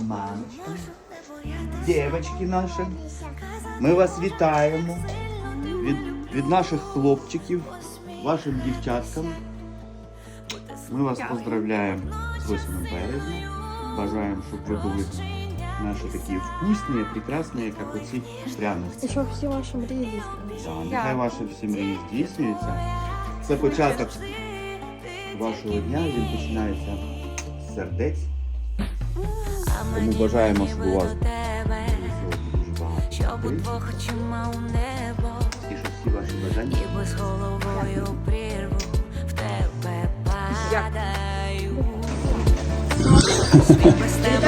мамочка, дівчатки наші, ми вас вітаємо від, від наших хлопчиків, вашим дівчаткам. Ми вас поздравляємо з 8 березня. Бажаємо, щоб ви були наші такі вкусні, прекрасні, як оці пряності. І щоб всі ваші мрії. Да, нехай ваші всі мрії здійснюються. Це початок вашого дня, він починається з сердець. Тому бажаємо, щоб у вас було сьогодні дуже багато Щоб мрій, удвох очима у небо. І щоб всі ваші бажання І без головою прірву в тебе падаю.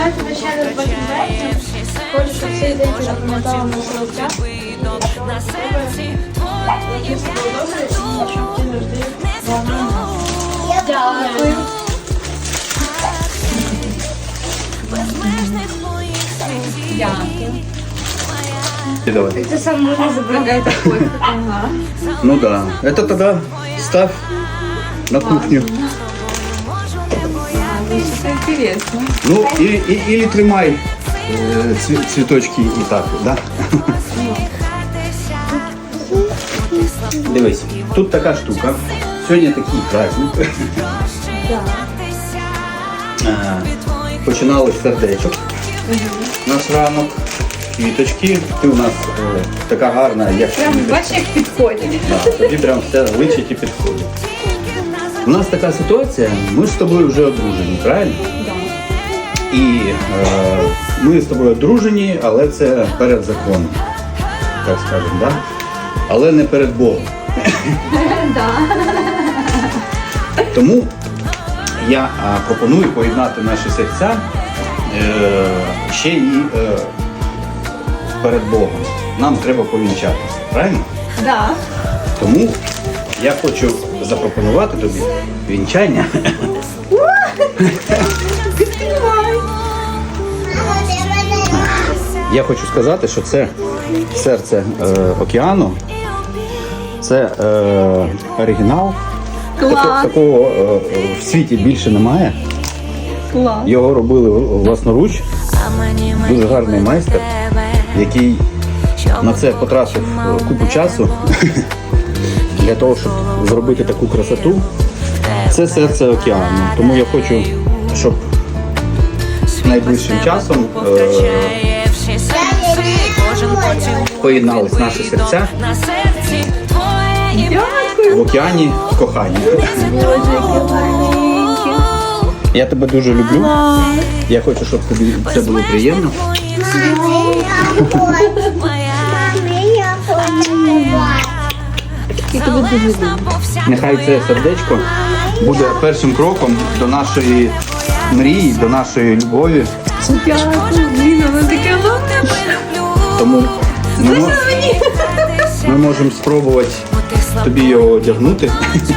Вітаю тебе ще раз 8. Хочу, щоб цей день запам'ятала на життя. На серці твоє ім'я щоб ти завжди Дякую. Це сам такой. Ага. Ну да. Это тогда ставь на кухню. Це інтересно. Ну, или, и- или тримай э, цве- цветочки и так, да? Дивись, тут така штука. Сьогодні такий праздник. Е, Починалось з сердечок. Наш ранок. Квіточки. Ти у нас е, така гарна, як Прям бачиш, як підходять. Да, тобі прям все личить і підходить. У нас така ситуація, ми з тобою вже одружені, правильно? І е, ми з тобою одружені, але це перед законом, так скажемо, да? але не перед Богом. Тому я а, пропоную поєднати наші серця е, ще і е, перед Богом. Нам треба повінчатися, правильно? Да. Тому я хочу запропонувати тобі вінчання. Я хочу сказати, що це серце е, океану. Це е, оригінал. Тако- такого е, в світі більше немає. Клас. Його робили власноруч, дуже гарний майстер, який на це потратив е, купу часу для того, щоб зробити таку красоту. Це серце океану. Тому я хочу, щоб найближчим часом е, поєднались наші серця в океані кохання. Я тебе дуже люблю. Я хочу, щоб тобі це було приємно. Нехай це сердечко буде першим кроком до нашої мрії, до нашої любові. Дякую, Ліна, вона таке. Тому ми, ми можемо спробувати тобі його одягнути. Від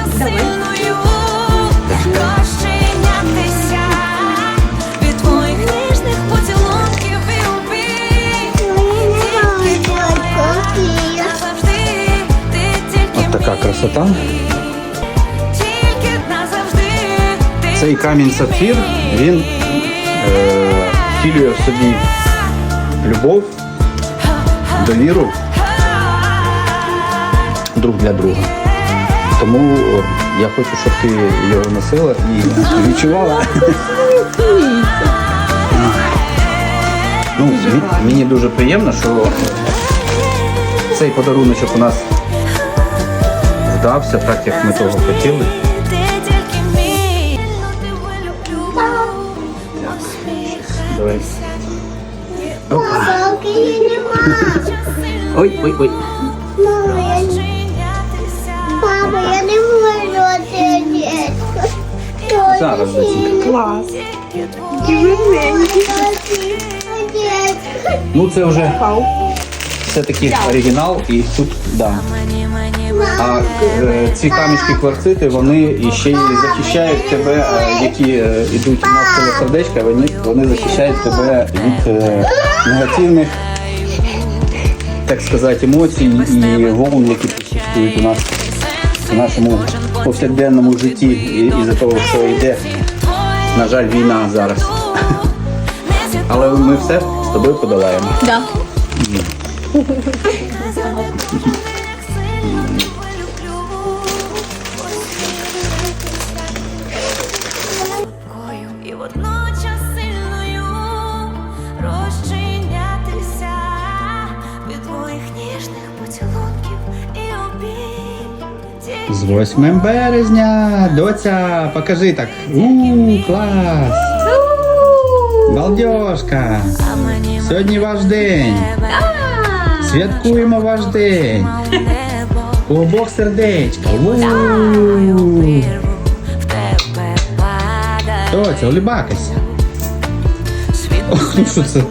красота. Цей камінь сапфір, він е, втілює в собі любов, довіру друг для друга. Тому е, я хочу, щоб ти його носила і відчувала. Ну, мені дуже приємно, що цей подаруночок у нас вдався так, як ми того хотіли. Давай. Ой, ой, ой. Папа, я не можу отримати. Зараз зацінь. Клас. Ну це вже все-таки оригінал і тут, да. А е, ці камішки кварцити, вони ще й захищають тебе, е, які е, йдуть навколо сердечка, вони, вони захищають тебе від е, негативних, так сказати, емоцій і волн, які присутствують у нас в нашому повсякденному житті і- із-за того, що йде, на жаль, війна зараз. Але ми все з тобою подолаємо. Да. І водночас сильною розчинятися від твоїх ніжних поцілунків і обійм. З 8 березня, доця, покажи так. У, клас! Балдежка! Сьогодні ваш день. Святкуємо ваш день. У обох сердечка. У. Вірву в тебе падає. Доця, улибакайся. Світ Ох, ну що це?